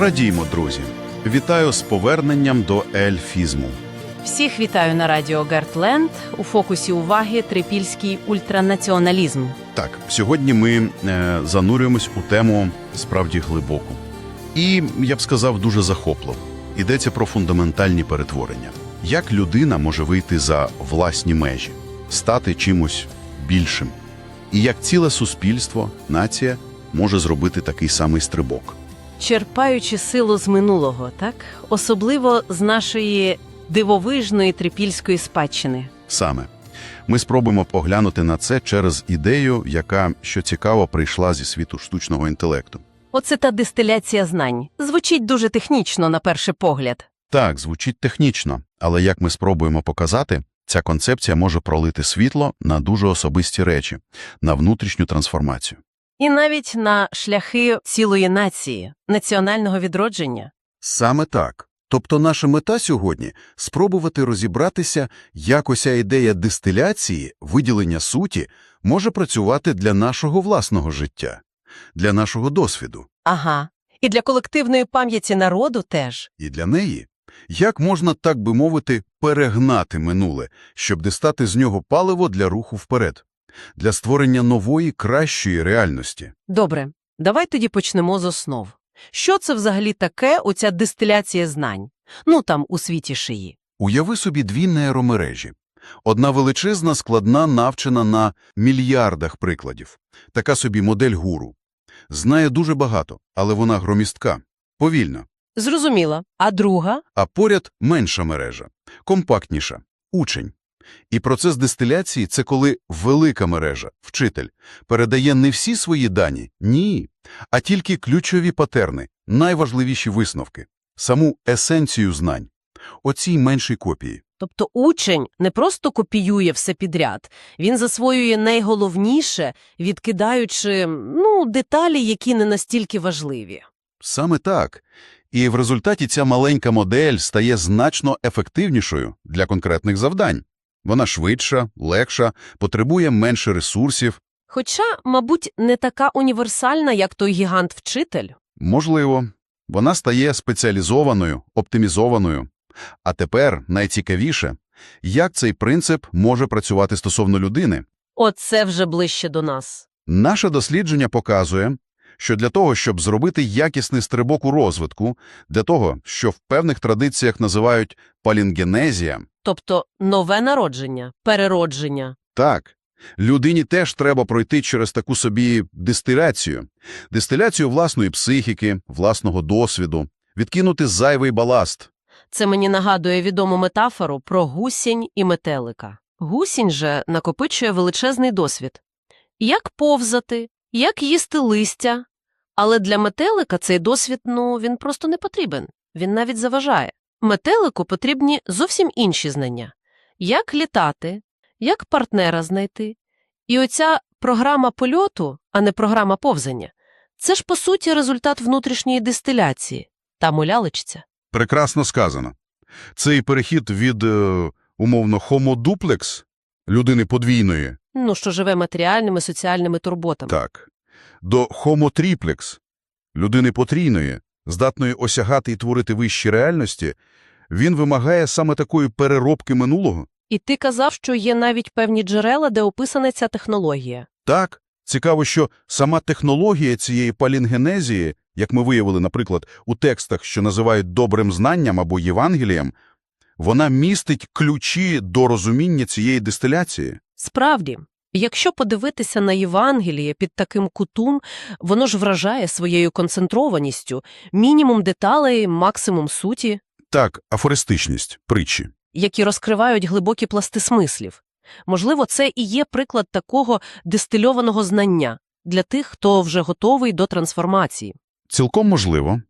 Радіймо, друзі! Вітаю з поверненням до ельфізму. Всіх вітаю на радіо Гертленд. У фокусі уваги трипільський ультранаціоналізм. Так, сьогодні ми е, занурюємось у тему справді глибоку. І, я б сказав, дуже захопливо. Йдеться про фундаментальні перетворення. Як людина може вийти за власні межі, стати чимось більшим? І як ціле суспільство, нація може зробити такий самий стрибок? Черпаючи силу з минулого, так особливо з нашої дивовижної трипільської спадщини. Саме. Ми спробуємо поглянути на це через ідею, яка, що цікаво, прийшла зі світу штучного інтелекту. Оце та дистиляція знань. Звучить дуже технічно на перший погляд. Так, звучить технічно, але як ми спробуємо показати, ця концепція може пролити світло на дуже особисті речі, на внутрішню трансформацію. І навіть на шляхи цілої нації, національного відродження. Саме так. Тобто наша мета сьогодні – спробувати розібратися, як ося ідея дистиляції, виділення суті, може працювати для нашого власного життя, для нашого досвіду. Ага. І для колективної пам'яті народу теж. І для неї. Як можна, так би мовити, перегнати минуле, щоб дістати з нього паливо для руху вперед, для створення нової, кращої реальності? Добре, давай тоді почнемо з основ. Що це взагалі таке, оця дистиляція знань? Ну там у світі шиї. Уяви собі дві нейромережі. Одна величезна, складна, навчена на мільярдах прикладів. Така собі модель гуру. Знає дуже багато, але вона громістка, повільна. Зрозуміла. А друга? А поряд менша мережа, компактніша, учень. І процес дистиляції – це коли велика мережа, вчитель, передає не всі свої дані, ні, а тільки ключові патерни, найважливіші висновки, саму есенцію знань. Оцій меншій копії. Тобто учень не просто копіює все підряд, він засвоює найголовніше, відкидаючи ну, деталі, які не настільки важливі. Саме так. І в результаті ця маленька модель стає значно ефективнішою для конкретних завдань. Вона швидша, легша, потребує менше ресурсів. Хоча, мабуть, не така універсальна, як той гігант-вчитель. Можливо, вона стає спеціалізованою, оптимізованою. А тепер найцікавіше, як цей принцип може працювати стосовно людини. Оце вже ближче до нас. Наше дослідження показує, що для того, щоб зробити якісний стрибок у розвитку, для того, що в певних традиціях називають палінгенезія, Тобто нове народження, переродження. так, людині теж треба пройти через таку собі дистиляцію. Дистиляцію власної психіки, власного досвіду, відкинути зайвий баласт. Це мені нагадує відому метафору про гусінь і метелика. Гусінь же накопичує величезний досвід. Як повзати, як їсти листя. Але для метелика цей досвід, ну, він просто не потрібен. Він навіть заважає. Метелику потрібні зовсім інші знання. Як літати, як партнера знайти. І оця програма польоту, а не програма повзання, це ж, по суті, результат внутрішньої дистиляції. Там у. Прекрасно сказано. Цей перехід від, е, умовно, duplex, людини подвійної, Ну, що живе матеріальними, соціальними турботами. так, до homo triplex, людини потрійної, здатної осягати і творити вищі реальності, він вимагає саме такої переробки минулого. І ти казав, що є навіть певні джерела, де описана ця технологія. Так, цікаво, що сама технологія цієї палінгенезії, як ми виявили, наприклад, у текстах, що називають добрим знанням або Євангелієм, вона містить ключі до розуміння цієї дистиляції. Справді, якщо подивитися на Євангеліє під таким кутом, воно ж вражає своєю концентрованістю, мінімум деталей, максимум суті, Так, афористичність, притчі. які розкривають глибокі пласти смислів. Можливо, це і є приклад такого дистильованого знання для тих, хто вже готовий до трансформації. Цілком можливо.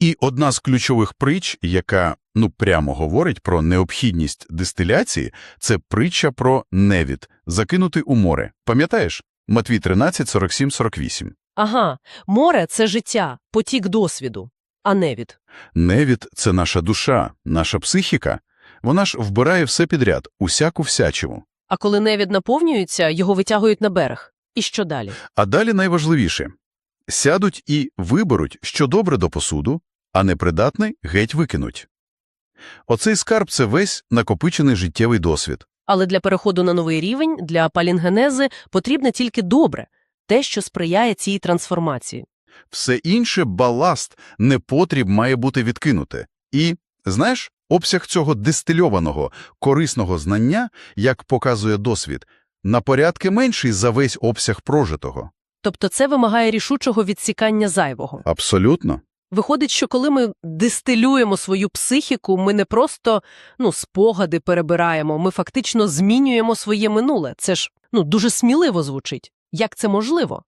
І одна з ключових притч, яка, ну, прямо говорить про необхідність дистиляції, це притча про невід, закинутий у море. Пам'ятаєш? Матвій 13, 47, 48. Ага, море – це життя, потік досвіду, а невід. Невід – це наша душа, наша психіка. Вона ж вбирає все підряд, усяку всячину. А коли невід наповнюється, його витягують на берег. І що далі? А далі найважливіше. Сядуть і виберуть, що добре до посуду, а непридатний геть викинуть. Оцей скарб – це весь накопичений життєвий досвід. Але для переходу на новий рівень, для палінгенези потрібне тільки добре, те, що сприяє цій трансформації. Все інше баласт, непотріб має бути відкинуте. І, знаєш, обсяг цього дистильованого, корисного знання, як показує досвід, на порядки менший за весь обсяг прожитого. Тобто це вимагає рішучого відсікання зайвого. Абсолютно. Виходить, що коли ми дистилюємо свою психіку, ми не просто ну, спогади перебираємо, ми фактично змінюємо своє минуле. Це ж ну, дуже сміливо звучить. Як це можливо?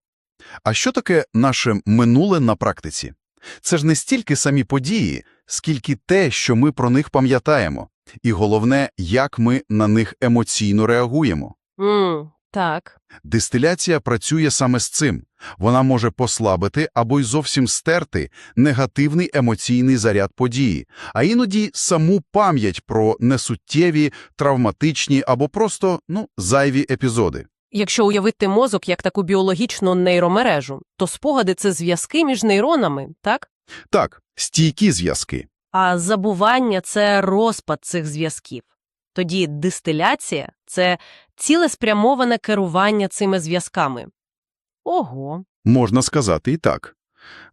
А що таке наше минуле на практиці? Це ж не стільки самі події, скільки те, що ми про них пам'ятаємо. І головне, як ми на них емоційно реагуємо. м так. Дистиляція працює саме з цим. Вона може послабити або й зовсім стерти негативний емоційний заряд події, а іноді саму пам'ять про несуттєві, травматичні або просто ну, зайві епізоди. Якщо уявити мозок як таку біологічну нейромережу, то спогади – це зв'язки між нейронами, так? Так, стійкі зв'язки. А забування – це розпад цих зв'язків. Тоді дистиляція – це цілеспрямоване керування цими зв'язками. Ого. Можна сказати і так.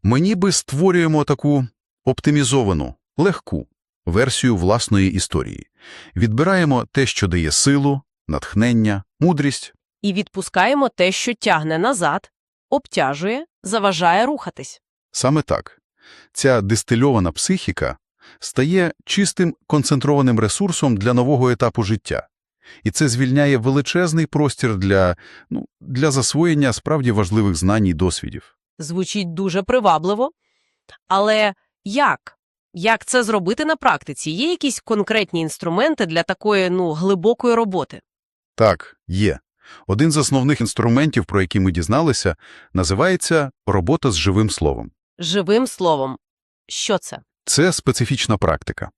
Ми ніби створюємо таку оптимізовану, легку версію власної історії. Відбираємо те, що дає силу, натхнення, мудрість. І відпускаємо те, що тягне назад, обтяжує, заважає рухатись. Саме так. Ця дистильована психіка стає чистим концентрованим ресурсом для нового етапу життя. І це звільняє величезний простір для, ну, для засвоєння справді важливих знань і досвідів. Звучить дуже привабливо. Але як? Як це зробити на практиці? Є якісь конкретні інструменти для такої, ну, глибокої роботи? Так, є. Один з основних інструментів, про які ми дізналися, називається робота з живим словом. Живим словом. Що це? Це специфічна практика.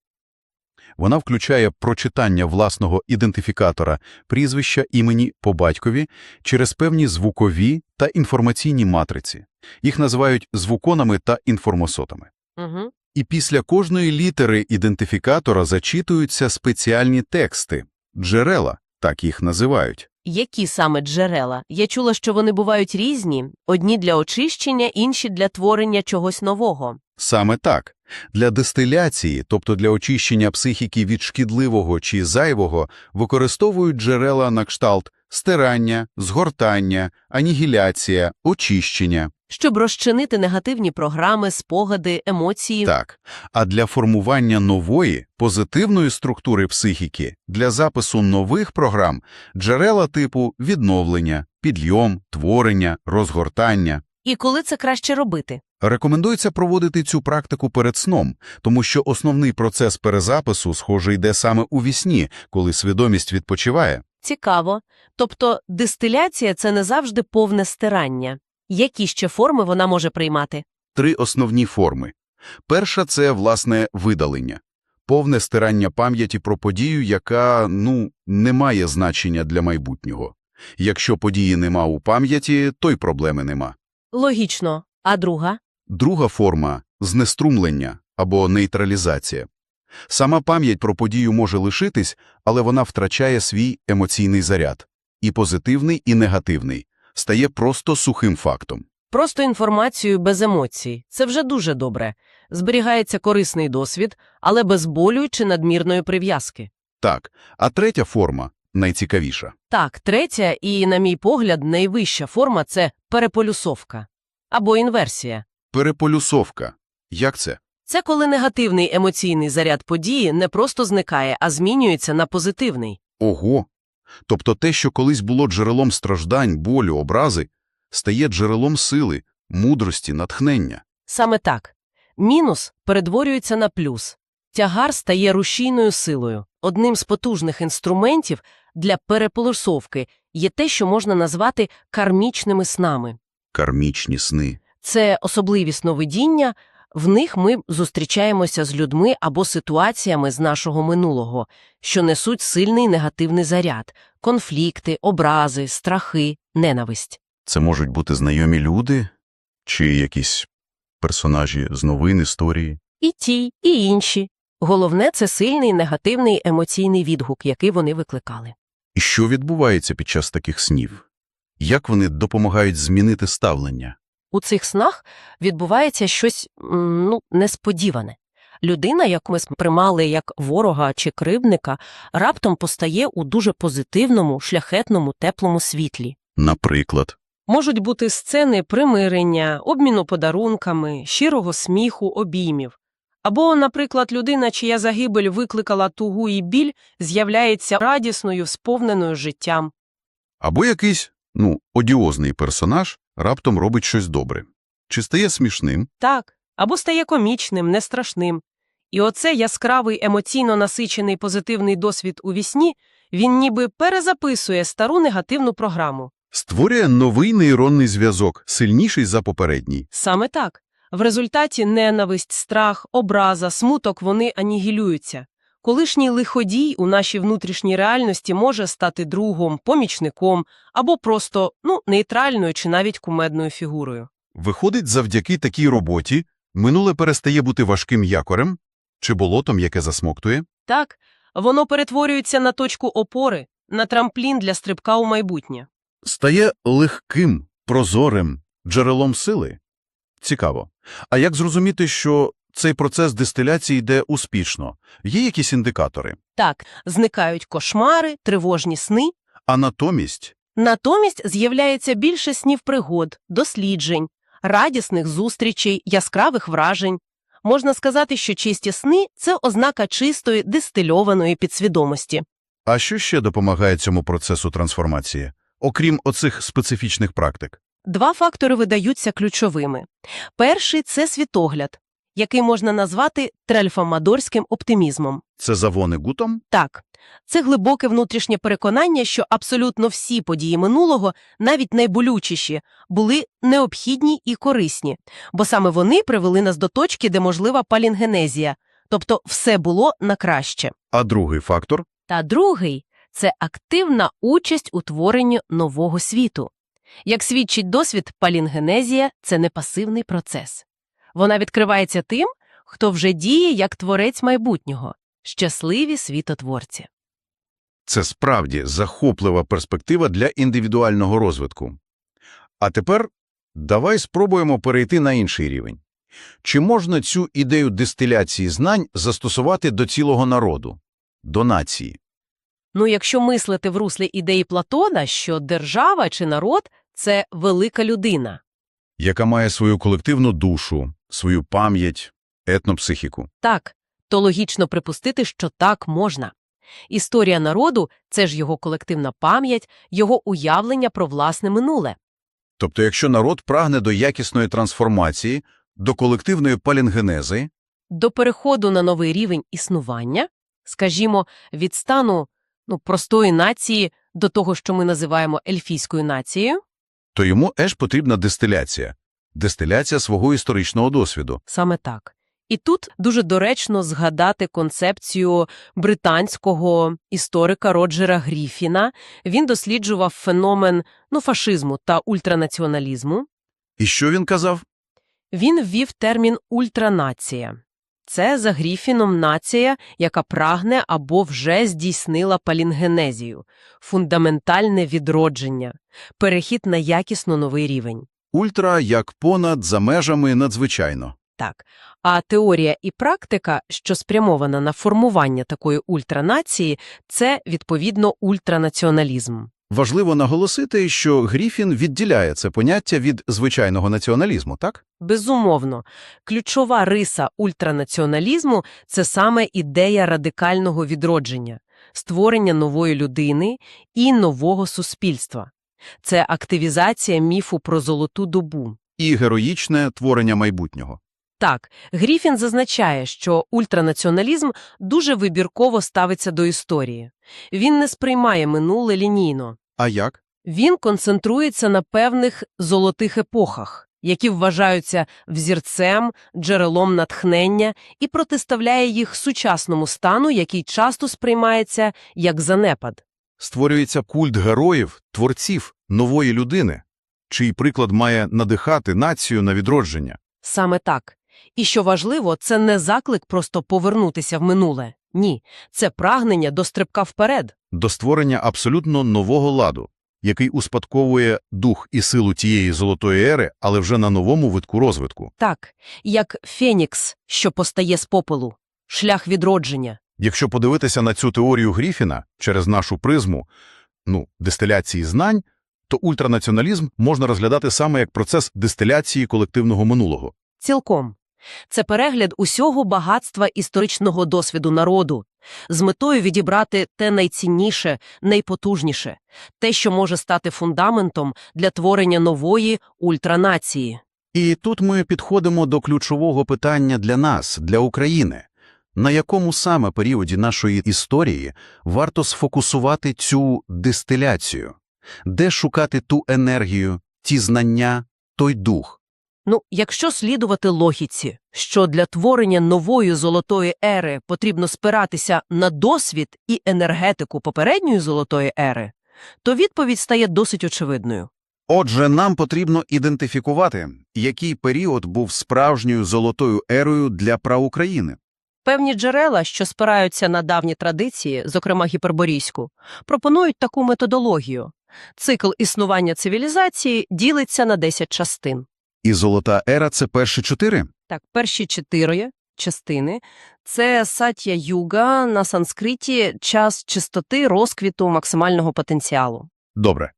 Вона включає прочитання власного ідентифікатора прізвища імені по батькові через певні звукові та інформаційні матриці. Їх називають звуконами та інформосотами. Угу. І після кожної літери ідентифікатора зачитуються спеціальні тексти – джерела, так їх називають. Які саме джерела? Я чула, що вони бувають різні, одні для очищення, інші для творення чогось нового. Саме так. Для дистиляції, тобто для очищення психіки від шкідливого чи зайвого, використовують джерела на кшталт стирання, згортання, анігіляція, очищення. Щоб розчинити негативні програми, спогади, емоції. Так. А для формування нової, позитивної структури психіки, для запису нових програм джерела типу відновлення, підйом, творення, розгортання. І коли це краще робити? Рекомендується проводити цю практику перед сном, тому що основний процес перезапису, схоже, йде саме у вісні, коли свідомість відпочиває. Цікаво. Тобто дистиляція – це не завжди повне стирання. Які ще форми вона може приймати? Три основні форми. Перша – це, власне, видалення. Повне стирання пам'яті про подію, яка, ну, не має значення для майбутнього. Якщо події нема у пам'яті, то й проблеми нема. Логічно. А друга? Друга форма – знеструмлення або нейтралізація. Сама пам'ять про подію може лишитись, але вона втрачає свій емоційний заряд. І позитивний, і негативний. Стає просто сухим фактом. Просто інформацію без емоцій. Це вже дуже добре. Зберігається корисний досвід, але без болю чи надмірної прив'язки. Так, а третя форма – найцікавіша. Так, третя і, на мій погляд, найвища форма – це переполюсовка. Або інверсія. Переполюсовка. Як це? Це коли негативний емоційний заряд події не просто зникає, а змінюється на позитивний. Ого! Тобто те, що колись було джерелом страждань, болю, образи, стає джерелом сили, мудрості, натхнення. Саме так. Мінус перетворюється на плюс. Тягар стає рушійною силою. Одним з потужних інструментів для переполосовки є те, що можна назвати кармічними снами. Кармічні сни. Це особливі сновидіння, в них ми зустрічаємося з людьми або ситуаціями з нашого минулого, що несуть сильний негативний заряд, конфлікти, образи, страхи, ненависть. Це можуть бути знайомі люди чи якісь персонажі з новин історії. і ті, і інші. Головне – це сильний негативний емоційний відгук, який вони викликали. І що відбувається під час таких снів? Як вони допомагають змінити ставлення? У цих снах відбувається щось ну, несподіване. Людина, яку ми сприймали як ворога чи кривдника, раптом постає у дуже позитивному, шляхетному, теплому світлі. Наприклад, Можуть бути сцени примирення, обміну подарунками, щирого сміху, обіймів. Або, наприклад, людина, чия загибель викликала тугу і біль, з'являється радісною, сповненою життям. або якийсь, ну, одіозний персонаж раптом робить щось добре. Чи стає смішним? Так, або стає комічним, нестрашним. І оце яскравий емоційно насичений позитивний досвід у вісні, він ніби перезаписує стару негативну програму. Створює новий нейронний зв'язок, сильніший за попередній. Саме так. В результаті ненависть, страх, образа, смуток вони анігілюються. Колишній лиходій у нашій внутрішній реальності може стати другом, помічником або просто ну, нейтральною чи навіть кумедною фігурою. Виходить, завдяки такій роботі минуле перестає бути важким якорем чи болотом, яке засмоктує? Так, воно перетворюється на точку опори, на трамплін для стрибка у майбутнє. Стає легким, прозорим, джерелом сили? Цікаво. А як зрозуміти, що цей процес дистиляції йде успішно? Є якісь індикатори? Так, зникають кошмари, тривожні сни. А натомість Натомість з'являється більше снів пригод, досліджень, радісних зустрічей, яскравих вражень. Можна сказати, що чисті сни – це ознака чистої, дистильованої підсвідомості. А що ще допомагає цьому процесу трансформації, окрім оцих специфічних практик? Два фактори видаються ключовими. Перший – це світогляд, який можна назвати трельфомадорським оптимізмом. Це завони гутом? Так, це глибоке внутрішнє переконання, що абсолютно всі події минулого, навіть найболючіші, були необхідні і корисні, бо саме вони привели нас до точки, де можлива палінгенезія, тобто все було на краще. А другий фактор? Та другий – це активна участь у творенні нового світу. Як свідчить досвід, палінгенезія – це не пасивний процес. Вона відкривається тим, хто вже діє як творець майбутнього, щасливі світотворці. Це справді захоплива перспектива для індивідуального розвитку. А тепер давай спробуємо перейти на інший рівень. Чи можна цю ідею дистиляції знань застосувати до цілого народу, до нації? Ну, якщо мислити в руслі ідеї Платона, що держава чи народ – це велика людина. Яка має свою колективну душу, свою пам'ять, етнопсихіку. Так, то логічно припустити, що так можна. Історія народу – це ж його колективна пам'ять, його уявлення про власне минуле. Тобто, якщо народ прагне до якісної трансформації, до колективної палінгенези, До переходу на новий рівень існування, скажімо, від стану ну, простої нації до того, що ми називаємо ельфійською нацією, то йому еж потрібна дистиляція. Дистиляція свого історичного досвіду. Саме так. І тут дуже доречно згадати концепцію британського історика Роджера Гріфіна. Він досліджував феномен ну, фашизму та ультранаціоналізму. І що він казав? Він ввів термін ультранація. Це за Гріфіном нація, яка прагне або вже здійснила палінгенезію, фундаментальне відродження, перехід на якісно новий рівень. Ультра як понад, за межами, надзвичайно. Так. А теорія і практика, що спрямована на формування такої ультранації, це, відповідно, ультранаціоналізм. Важливо наголосити, що Гріфін відділяє це поняття від звичайного націоналізму, так? Безумовно, ключова риса ультранаціоналізму – це саме ідея радикального відродження, створення нової людини і нового суспільства. Це активізація міфу про золоту добу. І героїчне творення майбутнього. Так, Гріфін зазначає, що ультранаціоналізм дуже вибірково ставиться до історії. Він не сприймає минуле лінійно. А як? Він концентрується на певних золотих епохах, які вважаються взірцем, джерелом натхнення і протиставляє їх сучасному стану, який часто сприймається як занепад. Створюється культ героїв, творців, нової людини, чий приклад має надихати націю на відродження. Саме так. І що важливо, це не заклик просто повернутися в минуле. Ні, це прагнення до стрибка вперед. До створення абсолютно нового ладу, який успадковує дух і силу тієї золотої ери, але вже на новому витку розвитку. Так, як Фенікс, що постає з попелу, шлях відродження. Якщо подивитися на цю теорію Гріфіна через нашу призму, ну, дистиляції знань, то ультранаціоналізм можна розглядати саме як процес дистиляції колективного минулого. Цілком. Це перегляд усього багатства історичного досвіду народу з метою відібрати те найцінніше, найпотужніше, те, що може стати фундаментом для творення нової ультранації. І тут ми підходимо до ключового питання для нас, для України. На якому саме періоді нашої історії варто сфокусувати цю дистиляцію? Де шукати ту енергію, ті знання, той дух? Ну, якщо слідувати логіці, що для творення нової золотої ери потрібно спиратися на досвід і енергетику попередньої золотої ери, то відповідь стає досить очевидною. Отже, нам потрібно ідентифікувати, який період був справжньою золотою ерою для праукраїни. Певні джерела, що спираються на давні традиції, зокрема гіперборійську, пропонують таку методологію. Цикл існування цивілізації ділиться на 10 частин. І золота ера – це перші чотири? Так, перші чотири частини – це сатя юга на санскриті час чистоти розквіту максимального потенціалу. Добре.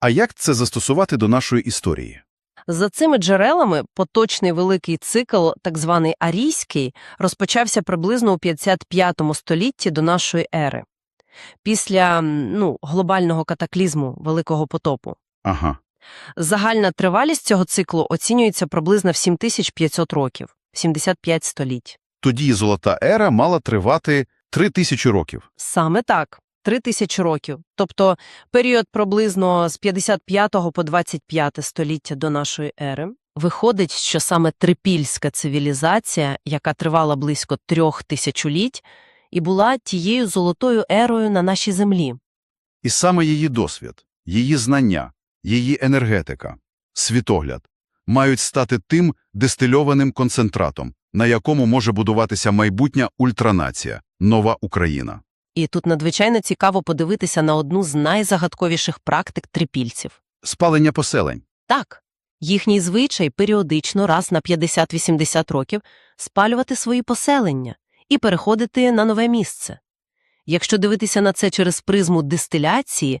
А як це застосувати до нашої історії? За цими джерелами поточний великий цикл, так званий арійський, розпочався приблизно у 55 столітті до нашої ери, після ну, глобального катаклізму Великого потопу. Ага. Загальна тривалість цього циклу оцінюється приблизно в 7500 років, 75 століть. Тоді золота ера мала тривати три тисячі років. Саме так, 3000 років, тобто період приблизно з 55 по 25 століття до нашої ери. Виходить, що саме трипільська цивілізація, яка тривала близько трьох тисячоліть, і була тією золотою ерою на нашій землі. І саме її досвід, її знання, її енергетика, світогляд мають стати тим дистильованим концентратом, на якому може будуватися майбутня ультранація, нова Україна. І тут надзвичайно цікаво подивитися на одну з найзагадковіших практик трипільців. Спалення поселень. Так, їхній звичай періодично раз на 50-80 років спалювати свої поселення і переходити на нове місце. Якщо дивитися на це через призму дистиляції,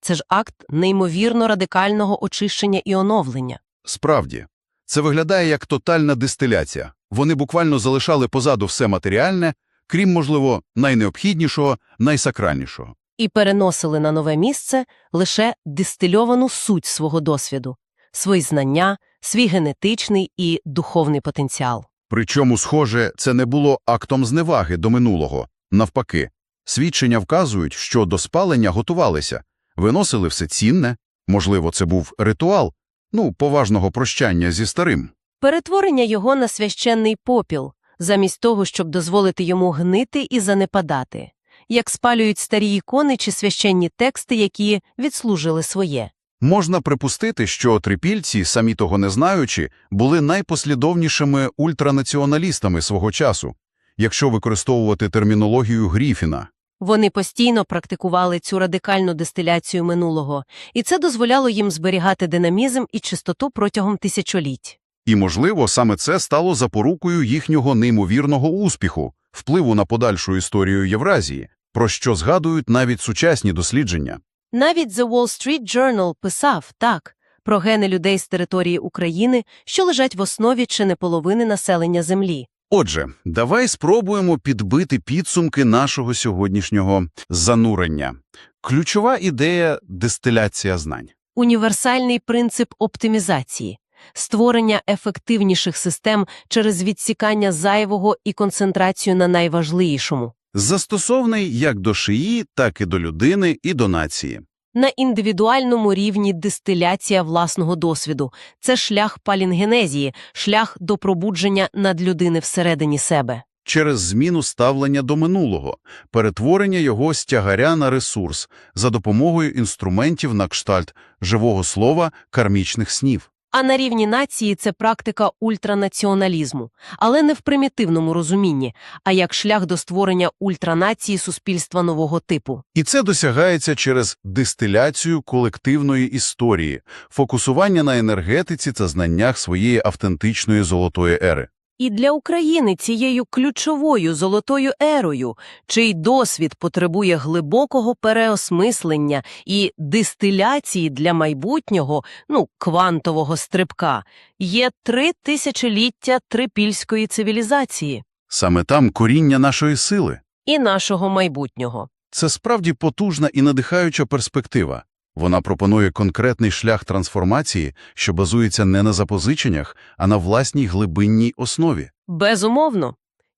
це ж акт неймовірно радикального очищення і оновлення. Справді, це виглядає як тотальна дистиляція. Вони буквально залишали позаду все матеріальне, крім, можливо, найнеобхіднішого, найсакральнішого. і переносили на нове місце лише дистильовану суть свого досвіду, свої знання, свій генетичний і духовний потенціал. Причому, схоже, це не було актом зневаги до минулого. Навпаки, свідчення вказують, що до спалення готувалися, виносили все цінне, можливо, це був ритуал, ну, поважного прощання зі старим. Перетворення його на священний попіл, замість того, щоб дозволити йому гнити і занепадати, як спалюють старі ікони чи священні тексти, які відслужили своє. Можна припустити, що трипільці, самі того не знаючи, були найпослідовнішими ультранаціоналістами свого часу, якщо використовувати термінологію Гріфіна. Вони постійно практикували цю радикальну дистиляцію минулого, і це дозволяло їм зберігати динамізм і чистоту протягом тисячоліть. І, можливо, саме це стало запорукою їхнього неймовірного успіху, впливу на подальшу історію Євразії, про що згадують навіть сучасні дослідження. Навіть The Wall Street Journal писав так про гени людей з території України, що лежать в основі чи не половини населення Землі. Отже, давай спробуємо підбити підсумки нашого сьогоднішнього занурення. Ключова ідея – дистиляція знань. Універсальний принцип оптимізації – створення ефективніших систем через відсікання зайвого і концентрацію на найважливішому. Застосовний як до шиї, так і до людини, і до нації. На індивідуальному рівні дистиляція власного досвіду – це шлях палінгенезії, шлях до пробудження надлюдини всередині себе. Через зміну ставлення до минулого, перетворення його з тягаря на ресурс за допомогою інструментів на кштальт живого слова кармічних снів. А на рівні нації це практика ультранаціоналізму, але не в примітивному розумінні, а як шлях до створення ультранації суспільства нового типу. І це досягається через дистиляцію колективної історії, фокусування на енергетиці та знаннях своєї автентичної золотої ери. І для України цією ключовою золотою ерою, чий досвід потребує глибокого переосмислення і дистиляції для майбутнього, ну, квантового стрибка, є три тисячоліття трипільської цивілізації Саме там коріння нашої сили. і нашого майбутнього. Це справді потужна і надихаюча перспектива. Вона пропонує конкретний шлях трансформації, що базується не на запозиченнях, а на власній глибинній основі. Безумовно.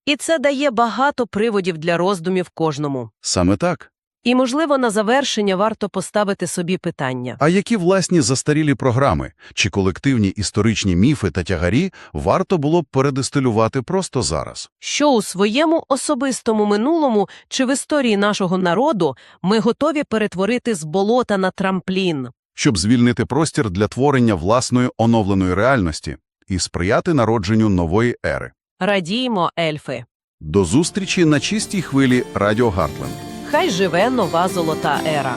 І це дає багато приводів для роздумів кожному. Саме так. І, можливо, на завершення варто поставити собі питання. А які власні застарілі програми чи колективні історичні міфи та тягарі варто було б передистилювати просто зараз? Що у своєму особистому минулому чи в історії нашого народу ми готові перетворити з болота на трамплін? щоб звільнити простір для творення власної оновленої реальності і сприяти народженню нової ери. Радіємо, ельфи! До зустрічі на чистій хвилі Радіо Гартленд. Хай живе нова золота ера!